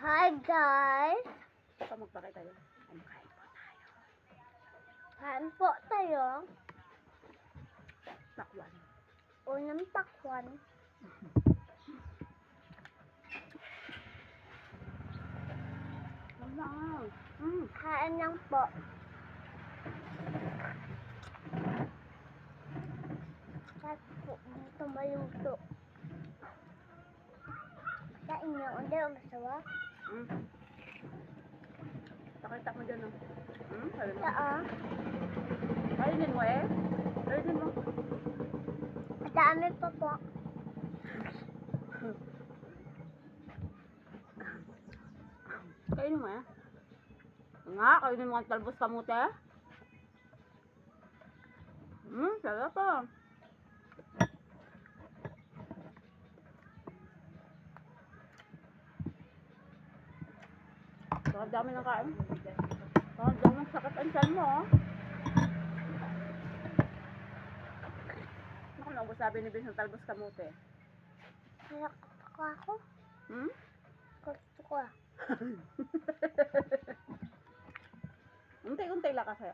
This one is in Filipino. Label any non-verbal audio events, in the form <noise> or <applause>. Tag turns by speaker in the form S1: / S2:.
S1: Hi guys!
S2: Ito magpakita yun. Ano kain po tayo?
S1: Kain po tayo.
S2: Takwan.
S1: Unang takwan.
S2: Wala. Mm.
S1: Kain lang po. Tapos po dito maluto. Kain niyo. Hindi ang masawa.
S2: Mm. Pakita mo dyan. Oh. Mm, sabi mo.
S1: Saan?
S2: Kainin mo eh. Kainin mo.
S1: Madami pa po.
S2: Kainin mo eh. Nga, kainin mo ang talbos kamote. Hmm, sarap ah. Ang dami ng kain. Ang dami ng sakit ang tiyan mo. oh. Ako na sabi ni ng talbos kamote.
S1: Gusto ko ako.
S2: Hmm?
S1: Gusto ko. <laughs>
S2: Unti-unti lang kasi.